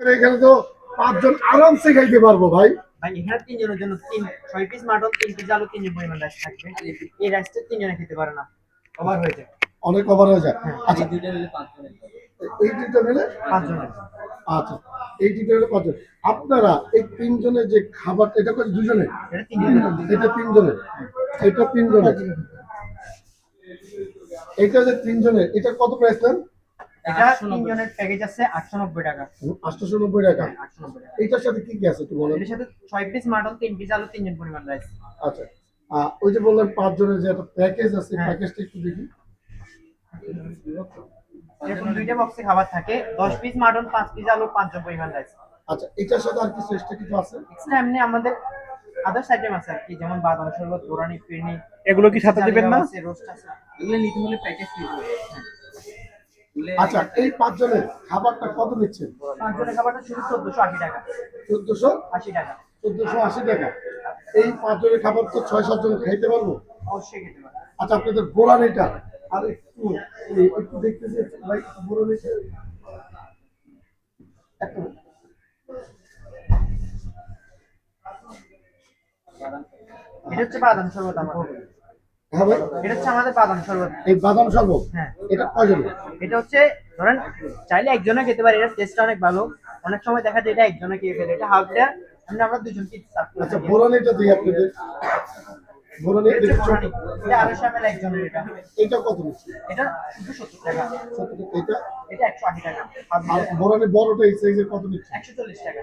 এখানে তো পাঁচজন আরামসে খাইতে পারব ভাই। ভাই এখানে তিনজনের জন্য তিন ছয় পিস মাটন তিন পিস আলু তিন পরিমাণ রাইস থাকবে। এই রাইসটা তিনজনে খেতে পারে না। ওভার হয়ে যায়। অনেক কভার হয়ে যায়। আচ্ছা দুইটা মিলে পাঁচ জনের এই দুইটা মিলে পাঁচজনের আচ্ছা এই দুইটা মিলে পাঁচজন। আপনারা এই তিনজনের যে খাবার এটা করে দুজনে? এটা তিনজনের। এটা তিনজনের। এটা তিনজনের। এটা যে তিনজনের এটা কত প্রাইস নেন? এটা তিনজনের প্যাকেজ আছে আটশো নব্বই টাকা। আটশোশো নব্বই টাকা? আটশো নব্বই টাকা। এটার সাথে কি কি আছে একটু বলেন? এটার সাথে ছয় পিস মাটন পিস আলু পরিমাণ রাইস আচ্ছা। আহ, ওই যে বললেন পাঁচজনের যে একটা প্যাকেজ আছে হ্যাঁ। প্যাকেজটা একটু দেখি। এরকম দুইটা বক্সে খাবার থাকে। দশ পিস মাটন পাঁচ পিস আলু পরিমাণ রাইস আচ্ছা এটার সাথে আর কিছু এক্সট্রা কিছু আছে? এক্সট্রা এমনি আমাদের আদার্স আইটেম আছে আর কি যেমন বাদাম শরবত গোরানি ফিরনি এগুলো কি সাথে দিবেন না? রোস্ট আছে। এগুলো নিতে হলে প্যাকেজ নিতে হবে। আচ্ছা এই পাঁচজনের খাবারটা কত নিচ্ছেন? পাঁচজনের খাবারটা শুধু চোদ্দশো আশি টাকা। চোদ্দশো আশি টাকা। চোদ্দশো আশি টাকা। এই পাঁচজনের খাবার তো ছয় সাতজন খাইতে পারব? অবশ্যই খেতে পারে আচ্ছা আপনাদের বোরানিটা আর একটু একটু দেখতেছি ভাই বোরানিটা একটা এটা হচ্ছে বাদাম শরবত আমার। হ্যাঁ ভাই? এটা হচ্ছে আমাদের বাদাম শরবত। এই বাদাম শরবত? হ্যাঁ। এটা হচ্ছে ধরেন চাইলে একজনে খেতে পারে এটা টেস্ট অনেক ভালো। অনেক সময় দেখা যায় এটা একজনে খেয়ে ফেলে। এটা হাফ দেয়ার আমরা আমরা দুজন পিস সার্ভ করে আচ্ছা থাকি। বোরানিটা দিই আপনাদের। বোরানি এটা ছোট। এটা আড়াইশো এমএল একজনের এটা। এটা কত এটা টাকা। এটা এটা একশো আশি টাকা। আর বোরানি বড়টা এই সাইজের কত নিচ্ছে টাকা।